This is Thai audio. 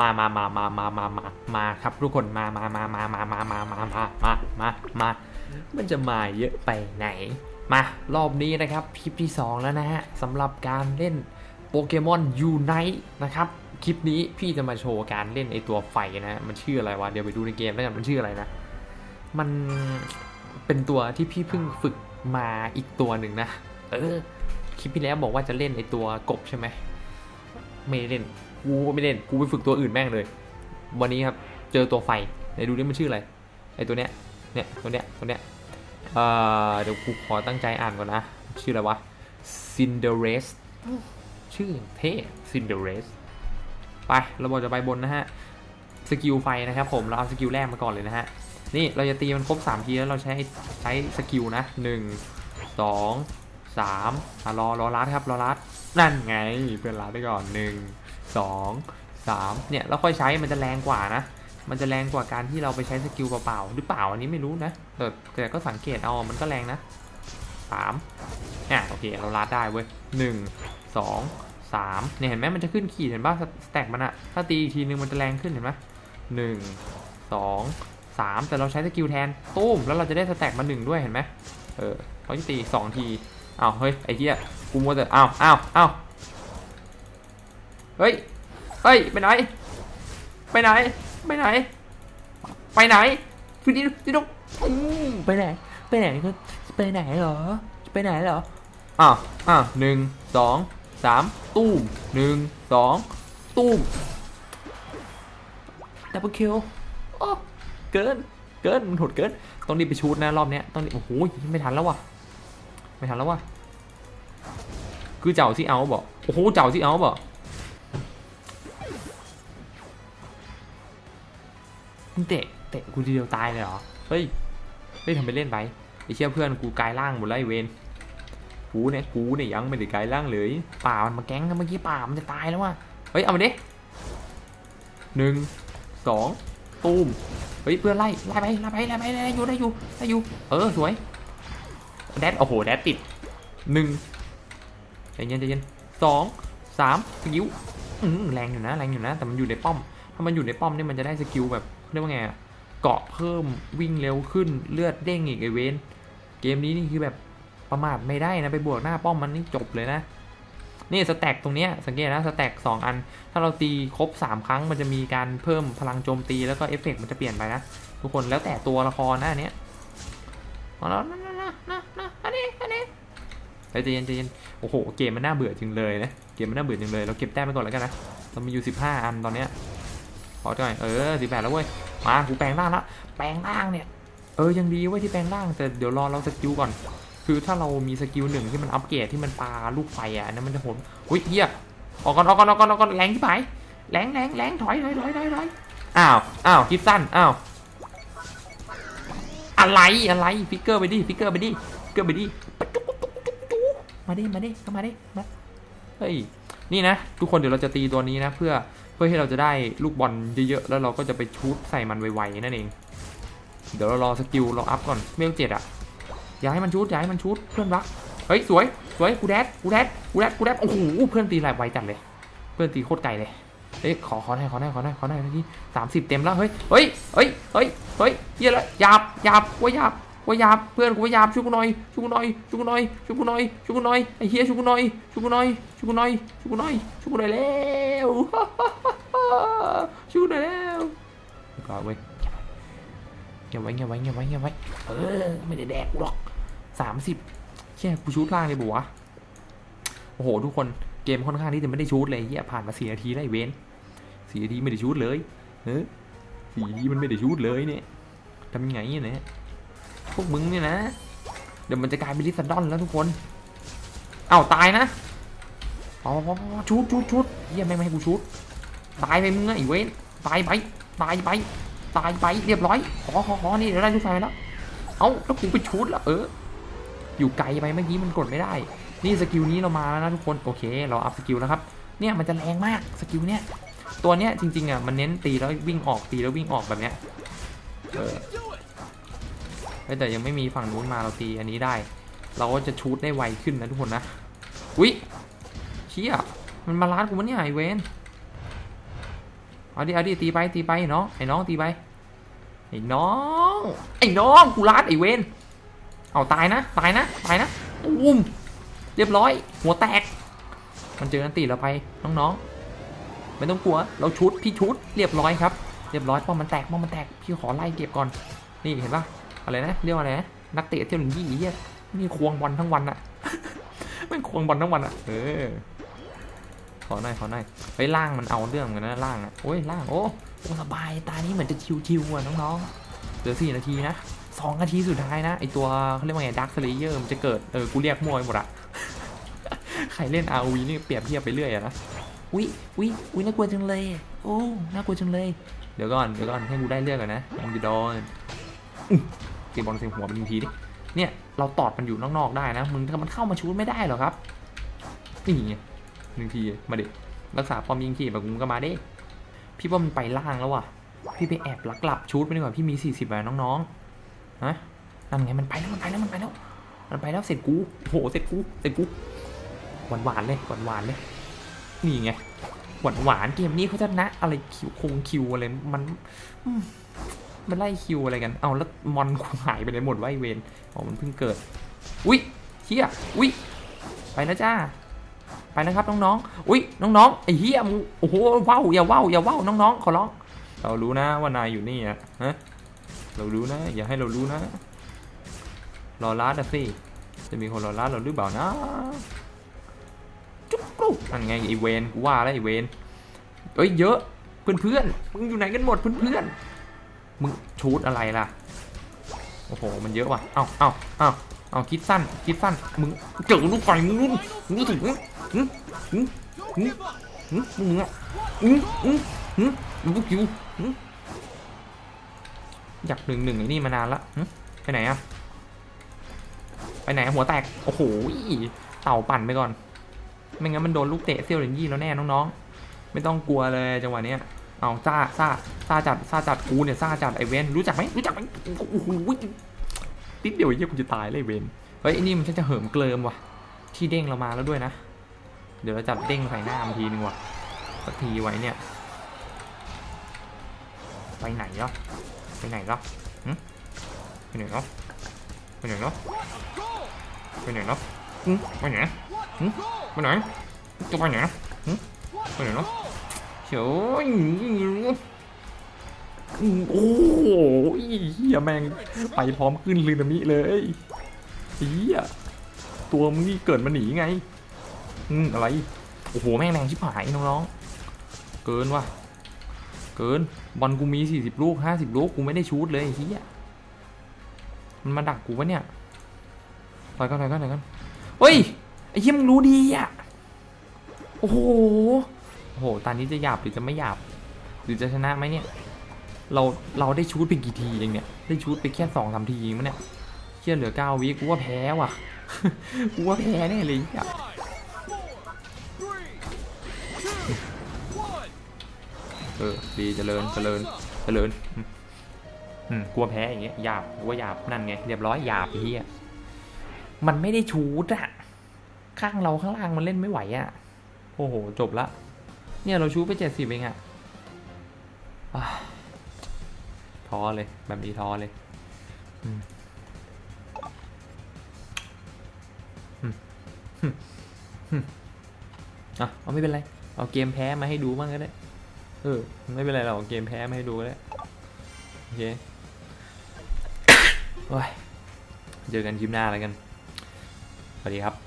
มามามามามามามามาครับทุกคนมามามามามามามามามามามามามันจะมาเยอะไปไหน มารอบนี้นะครับคลิปที่ 2 แล้วนะฮะสำหรับการเล่นโปเกมอนยูไนต์นะครับ คลิปนี้พี่จะมาโชว์การเล่นไอตัวไฟนะฮะมันชื่ออะไรวะ เดี๋ยวไปดูในเกมแล้วกันมันชื่ออะไรนะ มันเป็นตัวที่พี่เพิ่งฝึกมาอีกตัวหนึ่งนะ เออ คลิปที่แล้วบอกว่าจะเล่นไอตัวกบใช่ไหมไม่เล่น กูไม่เล่นกูไปฝึกตัวอื่นแม่งเลย วันนี้ครับเจอตัวไฟไหนดูนี่มันชื่ออะไรไอตัวเนี้ยเนี่ยตัวเนี้ยตัวเนี้ยเอ่อเดี๋ยวกูขอตั้งใจอ่านก่อนนะ ชื่ออะไรวะ Cinderes ชื่ออย่างเท่ Cinderes ไปเราบอกจะไปบนนะฮะสกิลไฟนะครับผมเราเอาสกิลแรกมาก่อนเลยนะฮะนี่เราจะตีมันครบ3ทีแล้วเราใช้ใช้สกิลนะ 1 2 3อะรอรอรัดครับรอรัดนั่นไงเพื่อนรัดได้ก่อน 1 2 3เนี่ยแล้วค่อยใช้มันจะแรงกว่านะ มันจะแรงกว่าการที่เราไปใช้สกิลเปล่าๆหรือเปล่าอันนี้ไม่รู้นะแต่แต่ก็สังเกตเอามันก็แรงนะสามอะโอเคเรารัดได้เว้ยหนึ่งสองสามเนี่ยเห็นไหมมันจะขึ้นขีดเห็นป่ะสแต็กมันอะถ้าตีอีกทีนึงมันจะแรงขึ้นเห็นไหมหนึ่งสองสามแต่เราใช้สกิลแทนตุ้มแล้วเราจะได้สแต็กมาหนึ่งด้วยเห็นไหมเออเขาจะตีสองทีอ้าวเฮ้ยไอ้เหี้ยกูมัวแต่อ้าวอ้าวอ้าว เฮ้ย เฮ้ย ไปไหน ไปไหน ไปไหน ไปไหนพี่ดิพี่ดุกอืมไปไหน ไปไหนก็ไปไหนเหรอ ไปไหนเหรออ้าวอ้าวหนึ่งสองสามตู้มหนึ่งสองตู้มดับเบิลคิวโอ้เกิน เกินมันโหดเกิน ต้องรีบไปชูดนะรอบเนี้ยต้องรีบโอ้โหไม่ทันแล้วว่ะ ไม่ทันแล้วว่ะ คือเจ้าที่เอาบอก โอ้โห เจ้าที่เอาบอก มึงเตะเตะกูทีเดียวตายเลยเหรอ เฮ้ย เฮ้ยทำไปเล่นไปไอ้เชี่ยเพื่อนกูกลายร่างหมดแล้วไอ้เวนกูเนี่ยกูเนี่ยยังไม่ได้กลายร่างเลยป่ามันมาแก๊งกันเมื่อกี้ป่ามันจะตายแล้วว่ะ เฮ้ยเอามาดิหนึ่งสองตูมเฮ้ยเพื่อนไล่ไล่ไปไล่ไปไล่ไปไล่อยู่ได้อยู่ได้อยู่ เออสวยแดดโอ้โหแดดติดหนึ่งใจเย็นใจเย็นสองสามสกิลอืมแรงอยู่นะแรงอยู่นะ แต่มันอยู่ในป้อม ถ้ามันอยู่ในป้อมเนี่ยมันจะได้สกิลแบบ เรียกว่าไงเกาะเพิ่มวิ่งเร็วขึ้นเลือดเด้งอีกไอเวนเกมนี้นี่คือแบบประมาทไม่ได้นะไปบวกหน้าป้อมมันนี่จบเลยนะนี่สแต็กตรงเนี้ยสังเกตนะสแต็กสองอัน ถ้าเราตีครบ 3 ครั้งมันจะมีการเพิ่มพลังโจมตีแล้วก็เอฟเฟกต์มันจะเปลี่ยนไปนะ ทุกคนแล้วแต่ตัวละครนะอันเนี้ยมาแล้วนะนะนะนะนะอันนี้อันนี้เฮ้ยใจเย็นใจเย็นโอ้โหเกมมันน่าเบื่อจริงเลยนะเกมมันน่าเบื่อจริงเลยเราเก็บแต้มไปก่อนแล้วกันนะเรามีอยู่ 15 อันตอนเนี้ย ขอหน่อยเออสิบแปดแล้วเว้ย มากูแปลงร่างละแปลงร่างเนี่ย เออยังดีเว้ยที่แปลงร่างแต่เดี๋ยวรอเราสกิลก่อน คือถ้าเรามีสกิลหนึ่งที่มันอัปเกรดที่มันปาลูกไฟอะอันนั้นมันจะโหดอุ้ยเฮียออกก่อนออกก่อนออกก่อนออกก่อนแรงที่ไหนแรงแรงแรงถอยถอยถอยถอยถอยอ้าวอ้าวคิดสั้นอ้าวอะไรอะไรฟิกเกอร์ไปดิฟิกเกอร์ไปดิฟิกเกอร์ไปดิมาดิมาดิเข้ามาดิมาเฮ้ย นี่นะ ทุกคนเดี๋ยวเราจะตีตัวนี้นะ เพื่อเพื่อที่เราจะได้ลูกบอลเยอะๆแล้วเราก็จะไปชูดใส่มันไวๆนั่นเอง เดี๋ยวเรารอสกิลเราอัพก่อนเมลเจ็ดอะอย่าให้มันชูดอย่าให้มันชูดเพื่อนรักเฮ้ยสวยสวยกูแดดกูแดดกูแดดกูแดดโอ้โหเพื่อนตีไหลไวจัดเลย เพื่อนตีโคตรไกลเลยเอ้ยขอขอหน่อยขอหน่อยขอหน่อยขอหน่อยทีสามสิบเต็มแล้วเฮ้ยเฮ้ยเฮ้ยเฮ้ยเฮ้ยเฮียละหยาบหยาบว่าหยาบ ว่ายาบเพื่อนกูว่ายาบช่วยกูหน่อยช่วยกูหน่อยช่วยกูหน่อยช่วยกูหน่อยช่วยกูหน่อยไอ้เฮียช่วยกูหน่อยช่วยกูหน่อยช่วยกูหน่อยช่วยกูหน่อยช่วยกูหน่อยแล้วช่วยกูหน่อยแล้วก็เว้ยเงียบไว้เงียบไว้เงียบไว้เงียบไว้เออไม่ได้แดกหรอกสามสิบเชี่กูชูดล่างเลยบัวโอ้โหทุกคนเกมค่อนข้างที่จะไม่ได้ชูดเลยเฮียผ่านมาสี่นาทีแล้วไอ้เวนสี่นาทีไม่ได้ชูดเลยเออสี่นาทีมันไม่ได้ชูดเลยเนี่ยทำยังไงเนี่ย พวกมึงเนี่ยนะ เดี๋ยวมันจะกลายเป็นลิซาดอนแล้วทุกคน เอ้าตายนะอ๋อชุดชุดชุดเฮียไม่ไม่ให้กูชุดตายไปมึงอะไอ้เวนตายไปตายไปตายไปเรียบร้อยขอขอขอนี่เดี๋ยวได้ลูกไฟแล้ว เอ้าแล้วกูไปชุดละเออ อยู่ไกลไปเมื่อกี้มันกดไม่ได้ นี่สกิลนี้เรามาแล้วนะทุกคนโอเค เราอัพสกิลแล้วครับเนี่ยมันจะแรงมากสกิลเนี้ยตัวเนี้ยจริงๆอะมันเน้นตีแล้ววิ่งออกตีแล้ววิ่งออกแบบเนี้ยเออเฮ้ย แต่ยังไม่มีฝั่งนู้นมาเราตีอันนี้ได้ เราก็จะชูดได้ไวขึ้นนะทุกคนนะอุ้ยเชี่ยมันมาล้านกูมันเนี่ยไอเวนเอาดิเอาดิตีไปตีไปไอ้น้องไอ้น้องตีไปไอ้น้องไอ้น้องกูรัดไอเวนเอาตายนะตายนะตายนะตุ้มเรียบร้อย หัวแตก มันเจออันตีเราไปน้องๆไม่ต้องกลัว เราชุดพี่ชุดเรียบร้อยครับเรียบร้อยป้อมมันแตกป้อมมันแตกพี่ขอไล่เก็บก่อนนี่เห็นปะ อะไรนะเรียกว่าอะไรนะนักเตะเที่ยวหนึ่งยี่เหี้ยนี่ควงบอลทั้งวันอะไม่งควงบอลทั้งวันอะเออขอหน่อยขอหน่อยเฮ้ยล่างมันเอาเรื่องกันนะล่างอะโอ้ยล่างโอ้สบายตานี้เหมือนจะชิวๆอะน้องๆเหลือสี่นาทีนะสองนาทีสุดท้ายนะไอตัวเขาเรียกว่าไงดักสเลเยอร์มันจะเกิดเออกูเรียกมั่วไปหมดอะใครเล่น ROV นี่เปรียบเทียบไปเรื่อยอะนะวิวิวิน่ากลัวจังเลยโอ้น่ากลัวจังเลย เดี๋ยวก่อนเดี๋ยวก่อนให้กูได้เลือกก่อนนะมึงจะโดน อื้อเก็บอลใส่หัวมันหนึ่งทีดิเนี่ยเราตอดมันอยู่นอกๆได้นะมึงถ้ามันเข้ามาชูดไม่ได้หรอครับนี่ไงหนึ่งทีมาดิรักษาความยิงทีแบบมึงก็มาเด้พี่ว่ามันไปล่างแล้วว่ะ พี่ไปแอบลักหลับชูดไปดีกว่าพี่มีสี่สิบแบบน้องๆฮะนั่นไงมันไปแล้วมันไปแล้วมันไปแล้วมันไปแล้วเสร็จกูโหเสร็จกูเสร็จกูหวานหวานๆเลยหวานหวานๆเลยนี่ไงหวานหวานๆเกมนี้เขาจะนะอะไรคิวคงคิวอะไรมันอื มันไล่คิวอะไรกัน เอาแล้วมอนหายไปไหนหมดวะไอเวนอ๋อมันเพิ่งเกิด อุ้ยเฮียอุ้ยไปแล้วจ้า ไปแล้วครับน้องๆ อุ้ยน้องๆไอ้เฮียมึงโอ้โหว้าวอย่าว้าวอย่าว้าวน้องๆขอร้อง เรารู้นะว่านายอยู่นี่อะฮะ เรารู้นะ อย่าให้เรารู้นะ รอรัดอะสิ จะมีคนรอรัดเราหรือเปล่านะ จุ๊กกรุ๊กนั่นไงไอเวนกูว่าแล้วไอเวนเอ้ยเยอะเพื่อนเพื่อนๆมึงอยู่ไหนกันหมดเพื่อนเพื่อนๆ มึงชูดอะไรล่ะ โอ้โห มันเยอะว่ะ เอ้าเอ้าเอ้าเอาคิดสั้น คิดสั้น มึงเจอลูกไฟมึงนู่นมึงถึงหึหึหึหึมึงอะหึหึหึลูกคิวหึอยากหนึ่งหนึ่งไอ้นี่มานานละไปไหนอะไปไหนหัวแตก โอ้โห เต่าปั่นไปก่อน ไม่งั้นมันโดนลูกเตะเซี่ยวหลินยี่แล้วแน่น้องๆ ไม่ต้องกลัวเลยจังหวะเนี้ย เอาซาซาซาจัดซาจัดกูเนี่ยซาจัดไอเวนรู้จักไหมรู้จักไหมโอ้โหติดเดียวไอ้เหี้ยกูจะตายเลยไอ้เวนเฮ้ยไอ้นี่มันช่างจะเหิมเกลิมว่ะ ที่เด้งเรามาแล้วด้วยนะ เดี๋ยวเราจับเด้งใส่หน้ามันทีนึงว่ะสักทีไว้เนี่ย ไปไหนเนาะไปไหนเนาะไปไหนเนาะไปไหนเนาะไปไหนเนาะไปไหนไปไหนจะไปไหนไปไหนเนาะ เฉยโอ้โหเฮียแม่งไปพร้อมขึ้นลืนามิเลยเฮียตัวมึงนี่เกิดมาหนีไง อืมอะไร โอ้โห แม่งแรงชิบหายน้องๆ เกินว่ะ เกิน บอลกูมี 40 ลูก 50 ลูก กูไม่ได้ชูดเลยเฮียมันมาดักกูวะเนี่ยถอยก่อนถอยก่อนถอยก่อนเฮ้ย ไอ้เฮียมึงรู้ดีอะ โอ้โห โอ้โหตอนนี้จะหยาบหรือจะไม่หยาบ หรือจะชนะไหมเนี่ย เราเราได้ชูดไปกี่ทีเองเนี่ย ได้ชูดไปแค่สองสามทีเองมั้งเนี่ยเชี่ยเหลือเก้าวิกูว่าแพ้ว่ะ กูว่าแพ้แน่เลยอะเออดีเจริญเจริญเจริญอืมกลัวแพ้อย่างเงี้ยหยาบกลัวหยาบนั่นไงเรียบร้อยหยาบไอ้เฮียมันไม่ได้ชูดอะข้างเราข้างล่างมันเล่นไม่ไหวอะโอ้โหจบละ เนี่ยเราชูไปเจ็ดสิบเองอะ่ะท้อเลย แบบนี้ท้อเลยอืมอะเอาไม่เป็นไร เอาเกมแพ้มาให้ดูบ้างก็ได้ เออ ไม่เป็นไรเราเอาเกมแพ้มาให้ดูก็ได้ โอเคโอ้ยเจอกันคลิปหน้าแล้วกัน สวัสดีครับ